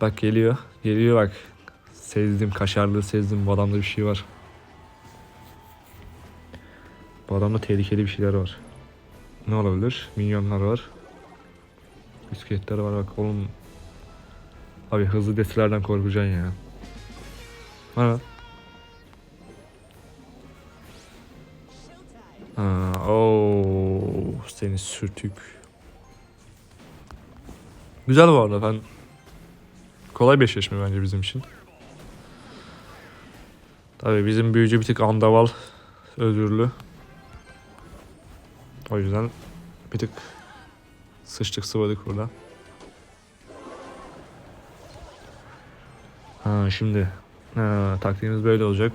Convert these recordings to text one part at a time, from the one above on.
Bak geliyor. Geliyor bak. Sezdim. Kaşarlığı sezdim. Bu adamda bir şey var. Bu adamda tehlikeli bir şeyler var. Ne olabilir? Minyonlar var. Bisikletler var bak oğlum. Abi hızlı desilerden korkacaksın ya. Ha. Ha, oo, seni sürtük. Güzel bu arada ben kolay bir eşleşme bence bizim için. Tabii bizim büyücü bir tık andaval, özürlü. O yüzden bir tık sıçtık sıvadık burada. Ha şimdi ha, taktiğimiz böyle olacak.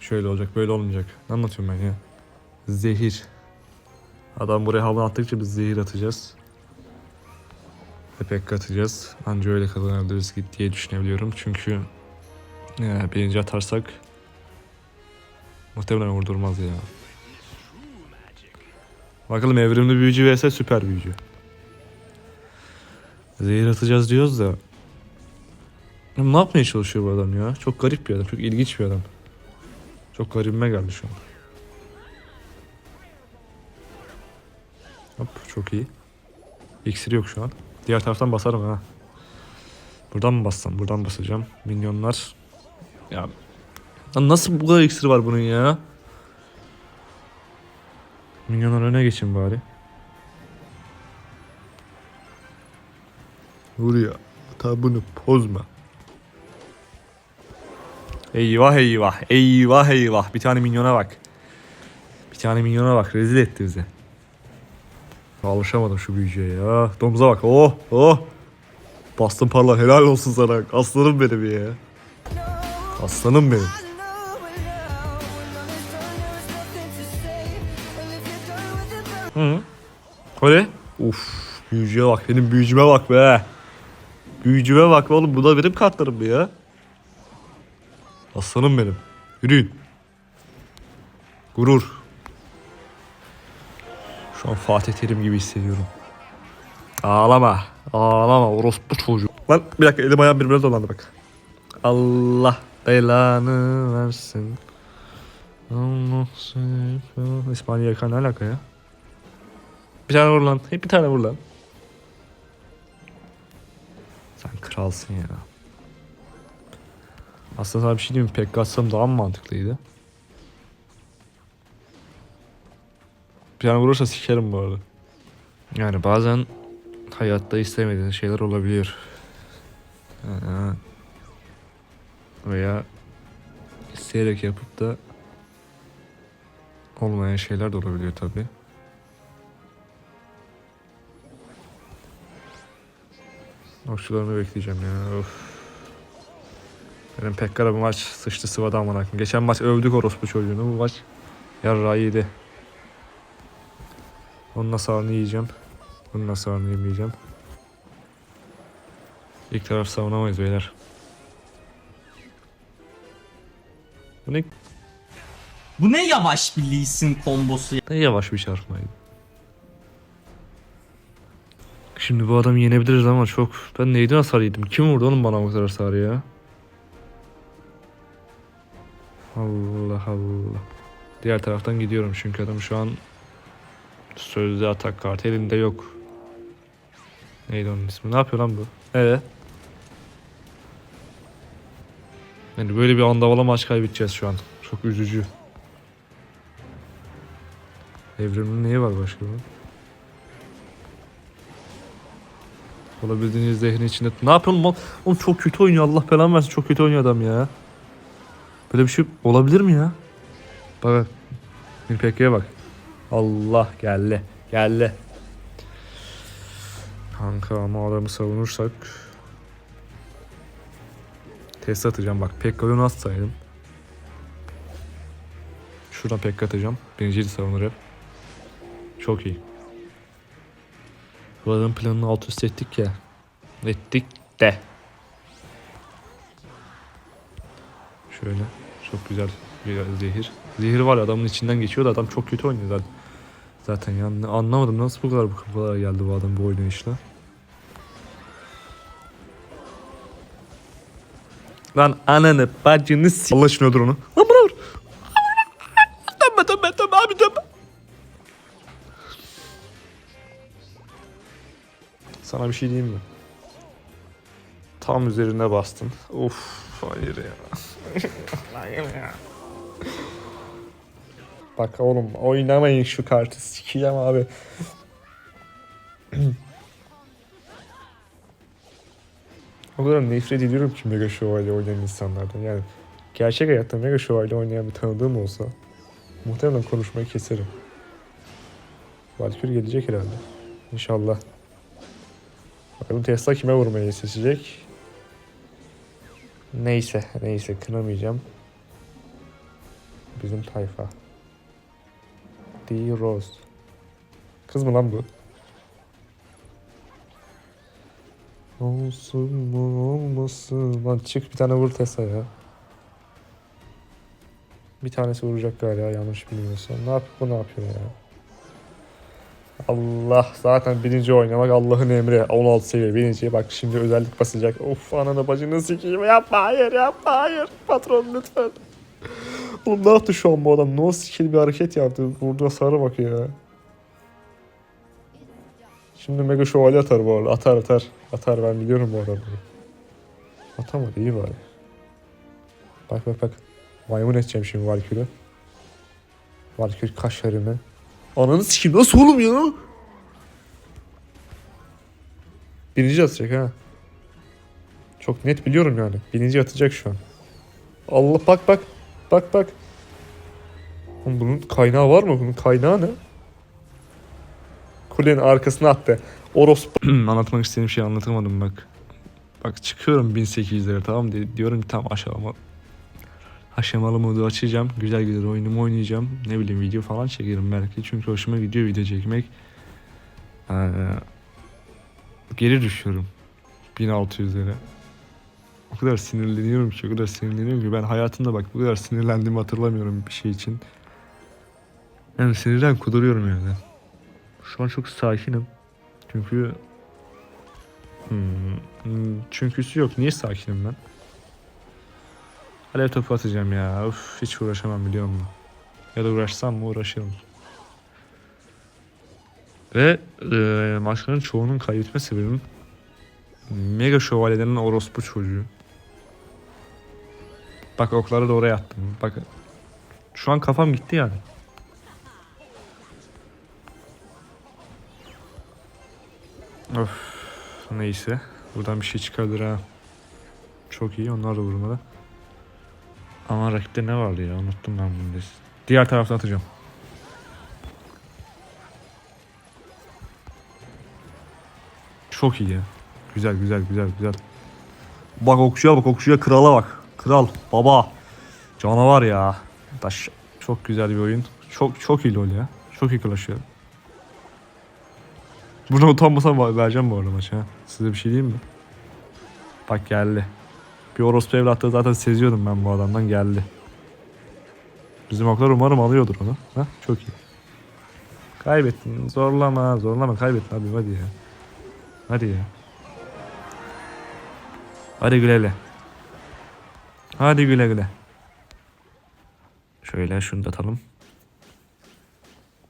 Şöyle olacak böyle olmayacak. Ne anlatıyorum ben ya? Zehir. Adam buraya havan attıkça biz zehir atacağız. Epek atacağız. Anca öyle kazanabiliriz diye düşünebiliyorum. Çünkü ya, birinci atarsak muhtemelen vurdurmaz ya. Bakalım evrimli büyücü vs süper büyücü. Zehir atacağız diyoruz da. Ne yapmaya çalışıyor bu adam ya? Çok garip bir adam. Çok ilginç bir adam. Çok garibime geldi şu an. Hop çok iyi. İksir yok şu an. Diğer taraftan basarım ha. Buradan mı bassam? Buradan basacağım. Minyonlar. Ya Lan nasıl bu kadar iksir var bunun ya? Minyonlar öne geçin bari. Buraya tabunu pozma. Eyvah eyvah eyvah eyvah bir tane minyona bak. Bir tane minyona bak rezil etti bizi. Alışamadım şu büyücüye ya. Domuza bak oh oh. Bastın parlar helal olsun sana. Aslanım benim ya. Aslanım benim. Hı. Öyle. Uf. Büyücüye bak. Benim büyücüme bak be. Büyücüme bak be oğlum. Bu da benim kartlarım mı ya? Aslanım benim. Yürüyün. Gurur. Şu an Fatih Terim gibi hissediyorum. Ağlama. Ağlama orospu çocuğu. Lan bir dakika elim ayağım birbirine dolandı bak. Allah belanı versin. Allah seni- yakan ne alaka ya? Bir tane vur lan. Hep bir tane vur lan. Sen kralsın ya. Aslında sana bir şey diyeyim mi? Pek atsam daha mı mantıklıydı? Tane vurursa sikerim bu arada. Yani bazen hayatta istemediğin şeyler olabiliyor. Veya isteyerek yapıp da olmayan şeyler de olabiliyor tabii. Okçularını bekleyeceğim ya. Of. Benim Pekkar'a bu maç sıçtı sıvada amına. Geçen maç övdük orospu çocuğunu. Bu maç yarrağı yedi. Onun hasarını yiyeceğim. Bunun hasarını yemeyeceğim. İlk taraf savunamayız beyler. Bu ne, Bu ne yavaş bir Lee Sin kombosu ya. ne yavaş bir çarpmaydı. Şimdi bu adamı yenebiliriz ama çok... Ben neyden hasar yedim? Kim vurdu oğlum bana bu kadar hasarı ya? Allah Allah. Diğer taraftan gidiyorum çünkü adam şu an sözde atak kartı elinde yok. Neydi onun ismi? Ne yapıyor lan bu? Evet. Yani böyle bir andavala maç kaybedeceğiz şu an. Çok üzücü. Evrimin neyi var başka bunun? Olabildiğince zehrin içinde. Ne yapıyorsun lan? Oğlum çok kötü oynuyor. Allah belanı versin. Çok kötü oynuyor adam ya. Böyle bir şey olabilir mi ya? Bak. Nilpekke'ye bak. Allah geldi. Geldi. Kanka ama adamı savunursak test atacağım. Bak Pekka'yı nasıl atsaydım Şuradan Pekka atacağım. Birinciyi savunur hep. Çok iyi. Bu adamın planını alt üst ettik ya. Ettik de. Şöyle Çok güzel bir zehir. Zehir var ya adamın içinden geçiyor da adam çok kötü oynuyor zaten Zaten yani anlamadım nasıl bu kadar bu kadar geldi bu adam bu oynayışla Lan ananı bacını s... Allah için öldür onu. Lan bana vur. Dönme dönme dönme abi dönme. Sana bir şey diyeyim mi? Tam üzerine bastın. Of hayır ya. hayır ya. Bak oğlum oynamayın şu kartı sikeceğim abi. o kadar nefret ediyorum ki Mega Şövalye oynayan insanlardan. Yani gerçek hayatta Mega Şövalye oynayan bir tanıdığım olsa muhtemelen konuşmayı keserim. Valkyrie gelecek herhalde. İnşallah. Bakalım Tesla kime vurmayı seçecek? Neyse, neyse kınamayacağım. Bizim tayfa. D. Rose. Kız mı lan bu? Olsun mu olmasın. Lan çık bir tane vur Tesla ya. Bir tanesi vuracak galiba yanlış bilmiyorsam. Ne yapıyor bu ne yapıyor ya? Allah zaten birinci oynamak Allah'ın emri. 16 seviye birinci. Bak şimdi özellik basacak. Of ananı bacını sikeyim. Yapma hayır yapma hayır. Patron lütfen. Oğlum ne yaptı şu an bu adam? No skill bir hareket yaptı. Vurduğu hasara bak ya. Şimdi mega şövalye atar bu arada. Atar atar. Atar ben biliyorum bu arada. Atamadı iyi bari. Bak bak bak. Maymun edeceğim şimdi Valkyrie. Valkyrie kaşlarını. Ananı sikeyim nasıl oğlum ya? Birinci atacak ha. Çok net biliyorum yani. Birinci atacak şu an. Allah bak bak. Bak bak. Oğlum bunun kaynağı var mı? Bunun kaynağı ne? Kulenin arkasına attı. Orospu. Anlatmak istediğim şeyi anlatamadım bak. Bak çıkıyorum 1800'lere tamam di- diyorum ki tam aşağıma aşamalı modu açacağım. Güzel güzel oyunumu oynayacağım. Ne bileyim video falan çekerim belki. Çünkü hoşuma gidiyor video çekmek. Ee, geri düşüyorum. 1600'lere. O kadar sinirleniyorum ki, o kadar sinirleniyorum ki ben hayatımda bak bu kadar sinirlendiğimi hatırlamıyorum bir şey için. Yani sinirden kuduruyorum yani. Şu an çok sakinim. Çünkü hmm, çünküsü yok. Niye sakinim ben? Alev topu atacağım ya. Uf hiç uğraşamam biliyor musun? Ya da uğraşsam mı uğraşırım. Ve e, maçların çoğunun kaybetme sebebim Mega şövalyelerin orospu çocuğu. Bak okları da oraya attım. Bak şu an kafam gitti yani. Of neyse. Buradan bir şey çıkardır ha. Çok iyi onlar da vurmadı. Ama rakipte ne vardı ya unuttum ben bunu. Diğer taraftan atacağım. Çok iyi ya. Güzel güzel güzel güzel. Bak okçuya bak okçuya krala bak. Kral baba. Canavar ya. Taş çok güzel bir oyun. Çok çok iyi lol ya. Çok iyi Clash ya. Buna utanmasam vereceğim bu arada maçı. Size bir şey diyeyim mi? Bak geldi. Bir orospu evlatlığı zaten seziyordum ben bu adamdan geldi. Bizim oklar umarım alıyordur onu. Ha? Çok iyi. Kaybettin. Zorlama. Zorlama. Kaybettin abi hadi ya. Hadi ya. Hadi güle güle. Hadi güle güle. Şöyle şunu da atalım.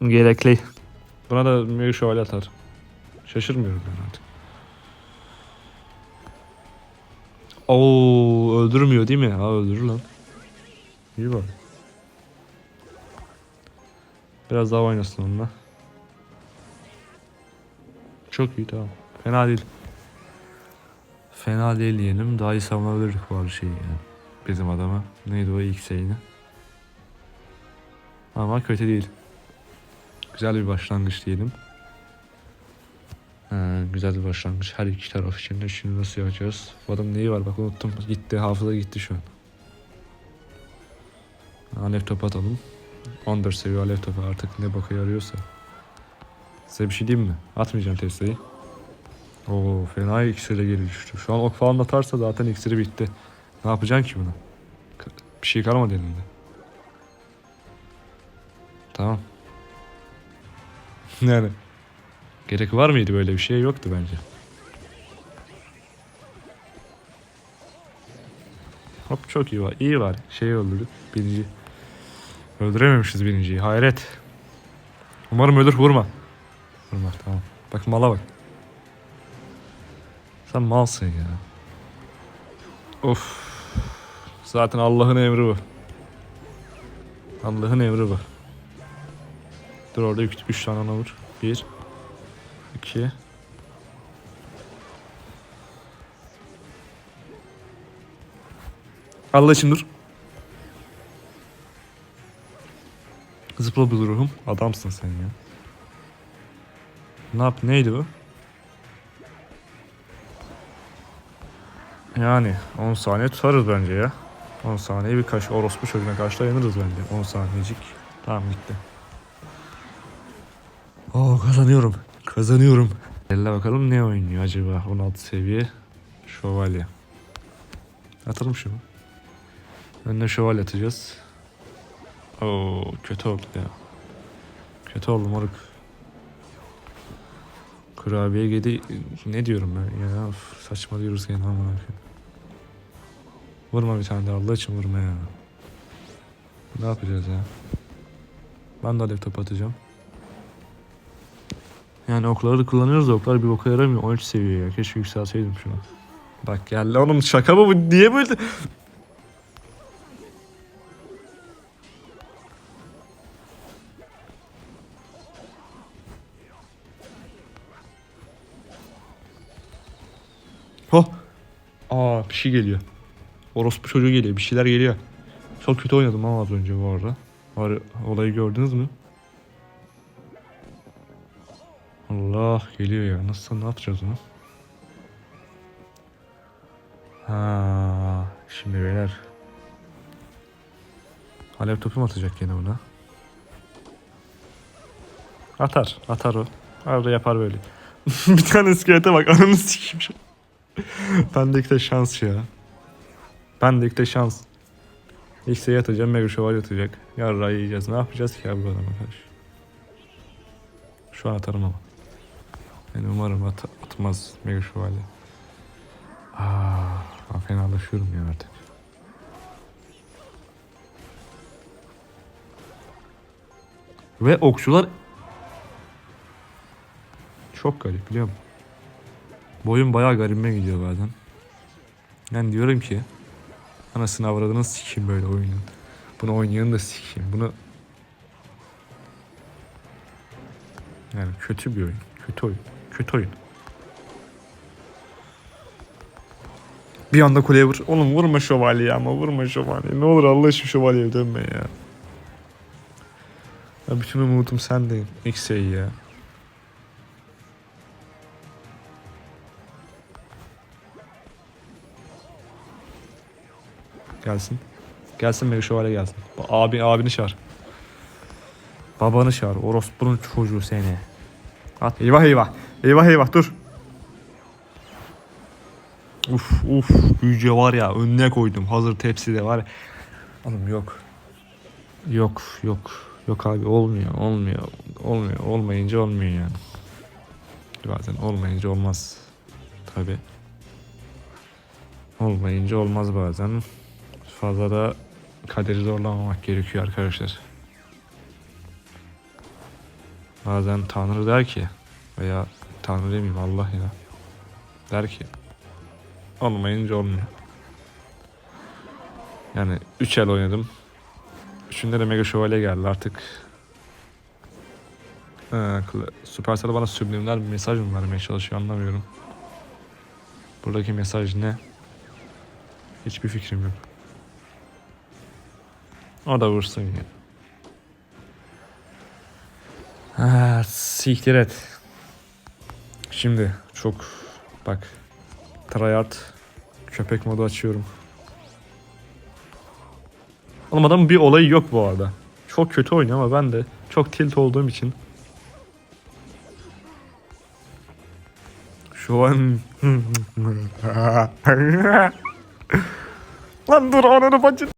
Gerekli. Buna da bir şövalye atar. Şaşırmıyorum ben artık. Oo öldürmüyor değil mi? Ha öldürür lan. İyi bak. Biraz daha oynasın onunla. Çok iyi tamam. Fena değil. Fena değil diyelim. Daha iyi savunabilirdik bu şeyi yani. Bizim adama. Neydi o ilk şeyini. Ama kötü değil. Güzel bir başlangıç diyelim. Ha, güzel bir başlangıç. Her iki taraf için de şimdi nasıl yapacağız? Bu adam neyi var bak unuttum. Gitti hafıza gitti şu an. Alev topu atalım. 14 seviye alev topu artık ne boka yarıyorsa. Size bir şey diyeyim mi? Atmayacağım Tesla'yı. Oo fena iksire geri düştü. Şu an ok falan atarsa zaten iksiri bitti. Ne yapacaksın ki buna? K- Bir şey kalmadı elinde. Tamam. yani gerek var mıydı böyle bir şey? Yoktu bence. Hop çok iyi var. İyi var. Şeyi öldürdük. Birinci. Öldürememişiz birinciyi. Hayret. Umarım ölür vurma. Vurma tamam. Bak mala bak. Sen malsın ya. Of. Zaten Allah'ın emri bu. Allah'ın emri bu. Dur orada 3 tane ona vur. 1 2 Allah için dur. Zıpla bir ruhum. Adamsın sen ya. Ne yap? Neydi bu? Yani 10 saniye tutarız bence ya. 10 saniye birkaç orospu çocuğuna karşı dayanırız bence. 10 saniyecik. Tamam gitti. Oo kazanıyorum. Kazanıyorum. Elle bakalım ne oynuyor acaba 16 seviye şövalye. Atalım şunu. Önüne şövalye atacağız. Oo kötü oldu ya. Kötü oldu moruk. Kurabiye yedi ne diyorum ben ya Of, saçma diyoruz gene aman. Vurma bir tane daha Allah için vurma ya. Ne yapacağız ya? Ben de alev top atacağım. Yani okları da kullanıyoruz da oklar bir boka yaramıyor. 13 seviye ya. Keşke yükseltseydim şunu. Bak geldi oğlum şaka mı bu? Niye böyle? Oh. Aa bir şey geliyor. Orospu çocuğu geliyor. Bir şeyler geliyor. Çok kötü oynadım ama az önce bu arada. Var, olayı gördünüz mü? Allah geliyor ya. Nasıl ne yapacağız onu? Ha, şimdi beyler. Alev topu mu atacak gene buna? Atar. Atar o. Arada yapar böyle. bir tane iskelete bak. Ananı sikeyim. Bendeki de şans ya. Bendeki de şans. X'e atacağım, Mega Şövalye atacak. Yarra yiyeceğiz. Ne yapacağız ki ya bu adama karşı? Şu an atarım ama. Yani umarım at atmaz Mega Şövalye. Aa, ben fenalaşıyorum ya artık. Ve okçular çok garip biliyor musun? Bu oyun bayağı garibime gidiyor bazen. Yani diyorum ki anasını avradını sikeyim böyle oyunun. Bunu oynayanı da sikeyim. Bunu yani kötü bir oyun. Kötü oyun. Kötü oyun. Bir anda kuleye vur. Oğlum vurma şövalyeyi ama vurma şövalyeyi. Ne olur Allah için şövalyeye dönme ya. ya bütün umudum sendeyim. X'e ya. Gelsin. Gelsin Mega Şövalye gelsin. Abi, abini çağır. Babanı çağır. Orospu'nun çocuğu seni. At. Eyvah eyvah. Eyvah eyvah dur. Uf uf. Yüce var ya önüne koydum. Hazır tepside var. Oğlum yok. Yok yok. Yok abi olmuyor olmuyor. Olmuyor. Olmayınca olmuyor yani. Bazen olmayınca olmaz. Tabi. Olmayınca olmaz bazen. Fazla da kaderi zorlamamak gerekiyor arkadaşlar. Bazen Tanrı der ki veya Tanrı demeyeyim Allah ya der ki olmayınca olmuyor. Yani 3 el oynadım. Üçünde de Mega Şövalye geldi artık. Ee, Supercell bana subliminal mesaj mı vermeye çalışıyor anlamıyorum. Buradaki mesaj ne? Hiçbir fikrim yok. O da vursun ya. Ha, siktir et. Şimdi çok bak. Tryhard köpek modu açıyorum. Oğlum adamın bir olayı yok bu arada. Çok kötü oynuyor ama ben de çok tilt olduğum için şu an Lan dur ananı bacı